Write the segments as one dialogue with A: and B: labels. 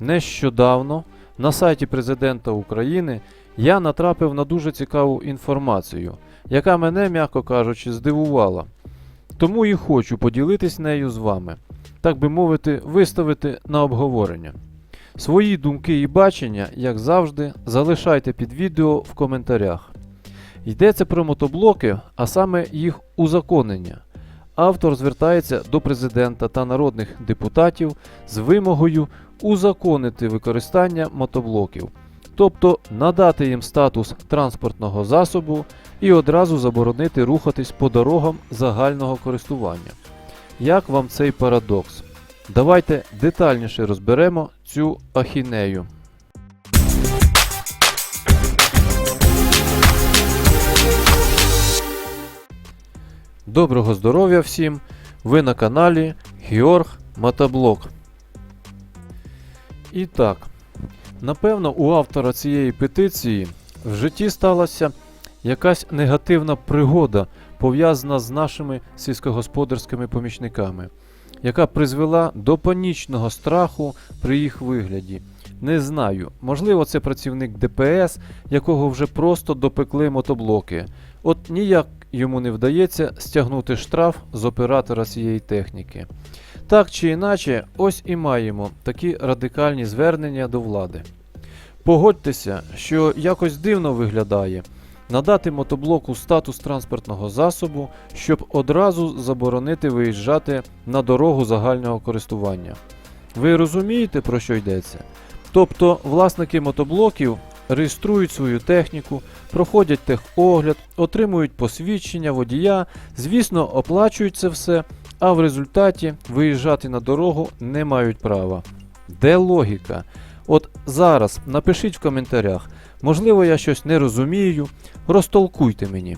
A: Нещодавно на сайті президента України я натрапив на дуже цікаву інформацію, яка мене, м'яко кажучи, здивувала. Тому і хочу поділитись нею з вами, так би мовити, виставити на обговорення. Свої думки і бачення, як завжди, залишайте під відео в коментарях. Йдеться про мотоблоки, а саме їх узаконення. Автор звертається до президента та народних депутатів з вимогою узаконити використання мотоблоків, тобто надати їм статус транспортного засобу і одразу заборонити рухатись по дорогам загального користування. Як вам цей парадокс? Давайте детальніше розберемо цю ахінею. Доброго здоров'я всім! Ви на каналі Георг Мотоблок. І так, напевно, у автора цієї петиції в житті сталася якась негативна пригода, пов'язана з нашими сільськогосподарськими помічниками, яка призвела до панічного страху при їх вигляді. Не знаю, можливо, це працівник ДПС, якого вже просто допекли мотоблоки. От ніяк йому не вдається стягнути штраф з оператора цієї техніки. Так чи іначе, ось і маємо такі радикальні звернення до влади. Погодьтеся, що якось дивно виглядає надати мотоблоку статус транспортного засобу, щоб одразу заборонити виїжджати на дорогу загального користування. Ви розумієте, про що йдеться? Тобто власники мотоблоків реєструють свою техніку, проходять техогляд, отримують посвідчення водія, звісно, оплачують це все, а в результаті виїжджати на дорогу не мають права. Де логіка? От зараз напишіть в коментарях, можливо, я щось не розумію, розтолкуйте мені.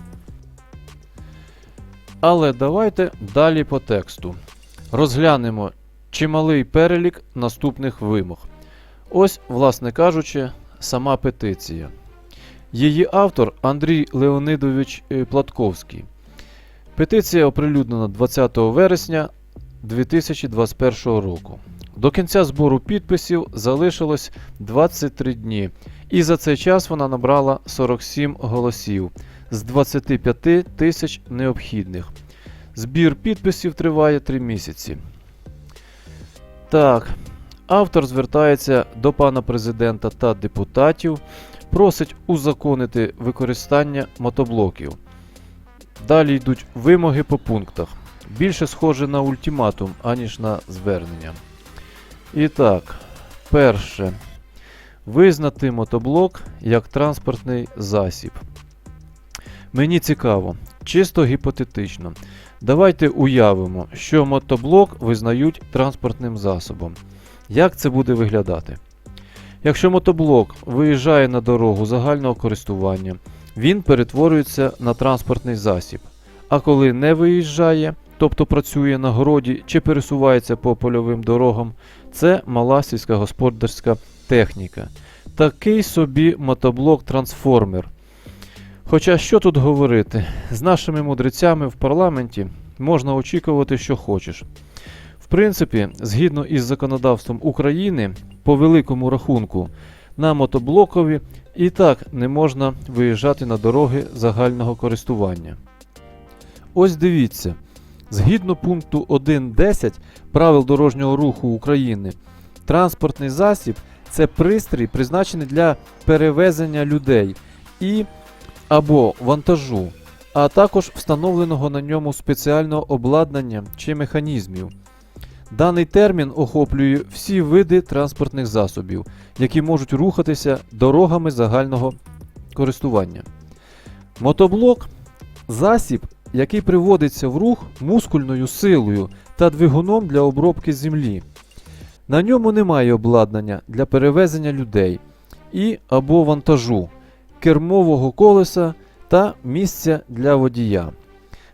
A: Але давайте далі по тексту. Розглянемо чималий перелік наступних вимог. Ось, власне кажучи, сама петиція. Її автор Андрій Леонидович е, Платковський. Петиція оприлюднена 20 вересня 2021 року. До кінця збору підписів залишилось 23 дні, і за цей час вона набрала 47 голосів з 25 тисяч необхідних. Збір підписів триває 3 місяці. Так, автор звертається до пана президента та депутатів, просить узаконити використання мотоблоків. Далі йдуть вимоги по пунктах. Більше схоже на ультиматум, аніж на звернення. І так, перше. Визнати мотоблок як транспортний засіб. Мені цікаво, чисто гіпотетично. Давайте уявимо, що мотоблок визнають транспортним засобом. Як це буде виглядати? Якщо мотоблок виїжджає на дорогу загального користування, він перетворюється на транспортний засіб. А коли не виїжджає, тобто працює на городі чи пересувається по польовим дорогам, це мала сільськогосподарська техніка. Такий собі мотоблок-трансформер. Хоча що тут говорити, з нашими мудрецями в парламенті можна очікувати, що хочеш. В принципі, згідно із законодавством України, по великому рахунку, на мотоблокові і так не можна виїжджати на дороги загального користування. Ось дивіться, згідно пункту 1.10 правил дорожнього руху України, транспортний засіб це пристрій, призначений для перевезення людей і або вантажу, а також встановленого на ньому спеціального обладнання чи механізмів. Даний термін охоплює всі види транспортних засобів, які можуть рухатися дорогами загального користування. Мотоблок засіб, який приводиться в рух мускульною силою та двигуном для обробки землі. На ньому немає обладнання для перевезення людей і або вантажу, кермового колеса та місця для водія.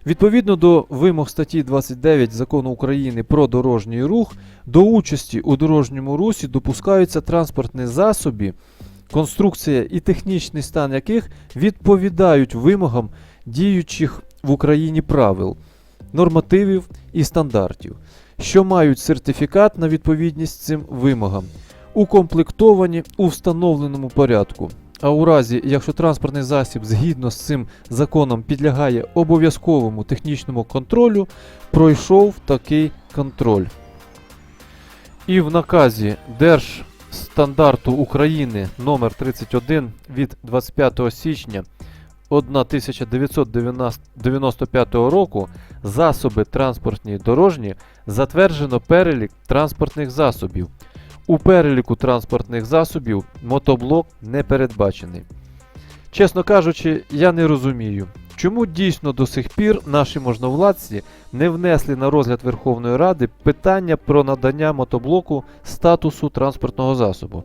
A: Відповідно до вимог статті 29 закону України про дорожній рух, до участі у дорожньому русі допускаються транспортні засоби, конструкція і технічний стан яких відповідають вимогам діючих в Україні правил, нормативів і стандартів, що мають сертифікат на відповідність цим вимогам. укомплектовані у встановленому порядку. А у разі, якщо транспортний засіб згідно з цим законом підлягає обов'язковому технічному контролю, пройшов такий контроль. І в наказі Держстандарту України номер 31 від 25 січня 1995 року засоби транспортні дорожні затверджено перелік транспортних засобів. У переліку транспортних засобів мотоблок не передбачений. Чесно кажучи, я не розумію, чому дійсно до сих пір наші можновладці не внесли на розгляд Верховної Ради питання про надання мотоблоку статусу транспортного засобу.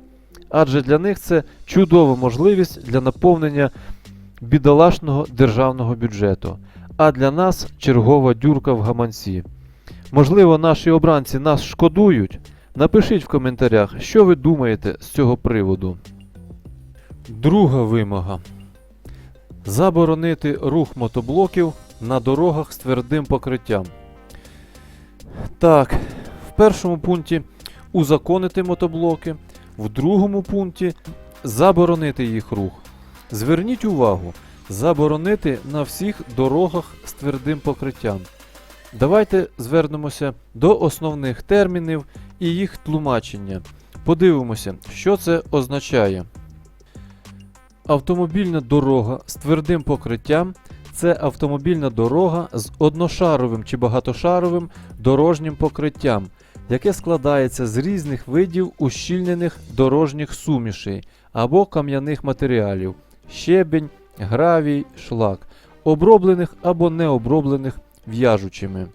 A: Адже для них це чудова можливість для наповнення бідолашного державного бюджету, а для нас чергова дюрка в гаманці. Можливо, наші обранці нас шкодують. Напишіть в коментарях, що ви думаєте з цього приводу. Друга вимога. Заборонити рух мотоблоків на дорогах з твердим покриттям. Так, в першому пункті узаконити мотоблоки, в другому пункті заборонити їх рух. Зверніть увагу, заборонити на всіх дорогах з твердим покриттям. Давайте звернемося до основних термінів і їх тлумачення. Подивимося, що це означає. Автомобільна дорога з твердим покриттям це автомобільна дорога з одношаровим чи багатошаровим дорожнім покриттям, яке складається з різних видів ущільнених дорожніх сумішей або кам'яних матеріалів щебень, гравій, шлак, оброблених або не оброблених в'яжучими.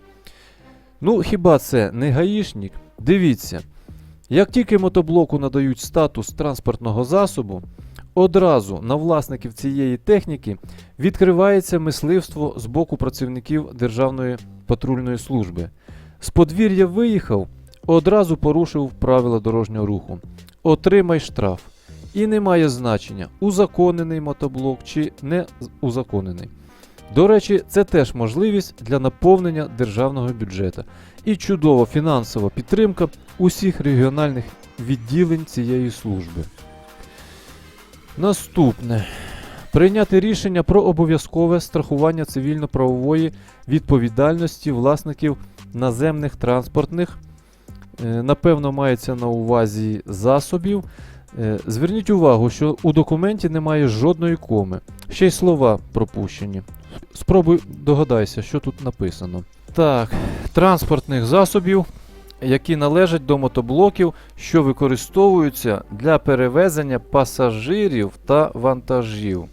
A: Ну, хіба це не гаїшник? Дивіться, як тільки мотоблоку надають статус транспортного засобу, одразу на власників цієї техніки відкривається мисливство з боку працівників Державної патрульної служби. З подвір'я виїхав, одразу порушив правила дорожнього руху. Отримай штраф. І не має значення, узаконений мотоблок чи не узаконений. До речі, це теж можливість для наповнення державного бюджету і чудова фінансова підтримка усіх регіональних відділень цієї служби. Наступне. Прийняти рішення про обов'язкове страхування цивільно-правової відповідальності власників наземних транспортних, е, напевно, мається на увазі засобів. Е, Зверніть увагу, що у документі немає жодної коми, ще й слова пропущені. Спробуй догадайся, що тут написано. Так, транспортних засобів, які належать до мотоблоків, що використовуються для перевезення пасажирів та вантажів.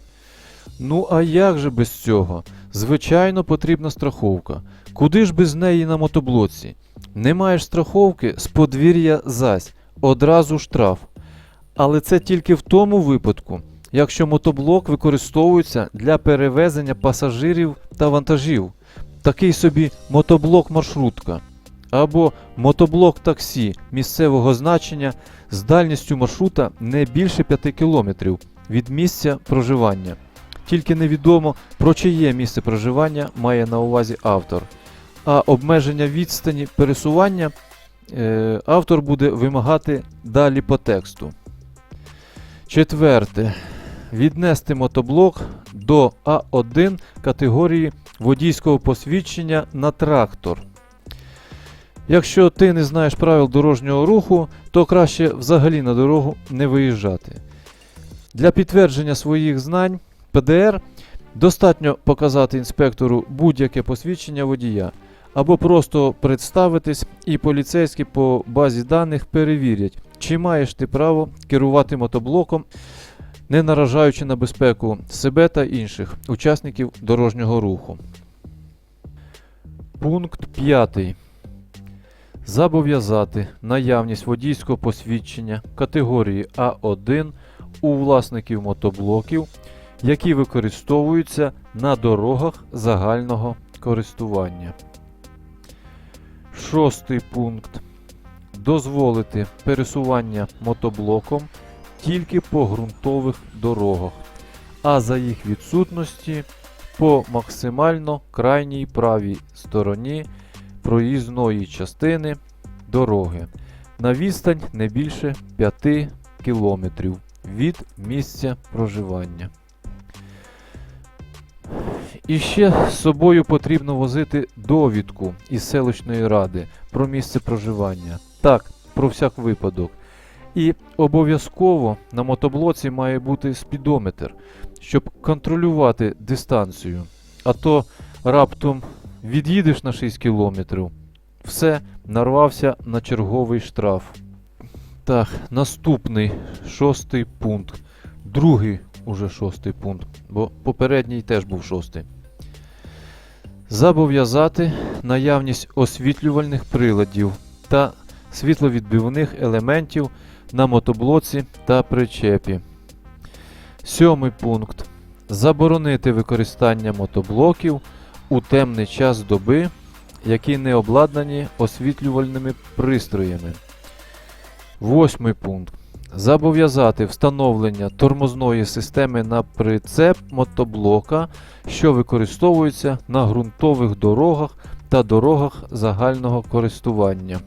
A: Ну а як же без цього? Звичайно, потрібна страховка. Куди ж без неї на мотоблоці? Не маєш страховки з подвір'я зась, одразу штраф. Але це тільки в тому випадку, якщо мотоблок використовується для перевезення пасажирів та вантажів, такий собі мотоблок-маршрутка, або мотоблок таксі місцевого значення з дальністю маршрута не більше 5 км від місця проживання. Тільки невідомо про чиє місце проживання має на увазі автор. А обмеження відстані пересування е, автор буде вимагати далі по тексту. Четверте. Віднести мотоблок до А1 категорії водійського посвідчення на трактор. Якщо ти не знаєш правил дорожнього руху, то краще взагалі на дорогу не виїжджати. Для підтвердження своїх знань ПДР достатньо показати інспектору будь-яке посвідчення водія, або просто представитись, і поліцейські по базі даних перевірять, чи маєш ти право керувати мотоблоком, не наражаючи на безпеку себе та інших учасників дорожнього руху. Пункт 5. Зобов'язати наявність водійського посвідчення категорії А1 у власників мотоблоків, які використовуються на дорогах загального користування. Шостий пункт. Дозволити пересування мотоблоком тільки по ґрунтових дорогах, а за їх відсутності по максимально крайній правій стороні проїзної частини дороги на відстань не більше 5 кілометрів від місця проживання. І ще з собою потрібно возити довідку із селищної ради про місце проживання. Так, про всяк випадок. І обов'язково на мотоблоці має бути спідометр, щоб контролювати дистанцію. А то раптом від'їдеш на 6 кілометрів, все, нарвався на черговий штраф. Так, наступний шостий пункт. Другий уже шостий пункт, бо попередній теж був шостий. Зобов'язати наявність освітлювальних приладів та світловідбивних елементів на мотоблоці та причепі. Сьомий пункт. Заборонити використання мотоблоків у темний час доби, які не обладнані освітлювальними пристроями. Восьмий пункт. Зобов'язати встановлення тормозної системи на прицеп мотоблока, що використовується на ґрунтових дорогах та дорогах загального користування.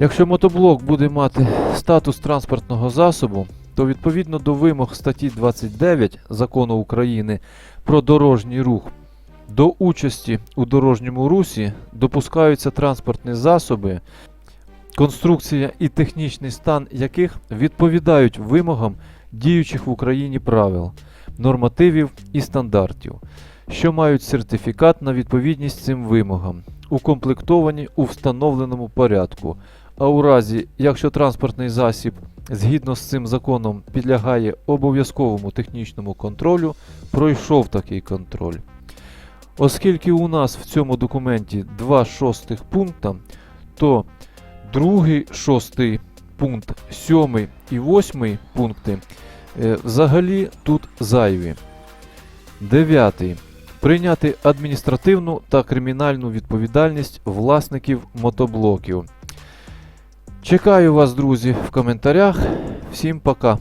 A: Якщо мотоблок буде мати статус транспортного засобу, то відповідно до вимог статті 29 Закону України про дорожній рух до участі у дорожньому русі допускаються транспортні засоби, конструкція і технічний стан яких відповідають вимогам діючих в Україні правил, нормативів і стандартів, що мають сертифікат на відповідність цим вимогам, укомплектовані у встановленому порядку. А у разі, якщо транспортний засіб згідно з цим законом підлягає обов'язковому технічному контролю, пройшов такий контроль. Оскільки у нас в цьому документі два шостих пункта, то другий шостий пункт, сьомий і восьмий пункти е, взагалі тут зайві. Дев'ятий. Прийняти адміністративну та кримінальну відповідальність власників мотоблоків. Чекаю вас, друзі, в коментарях. Всім пока.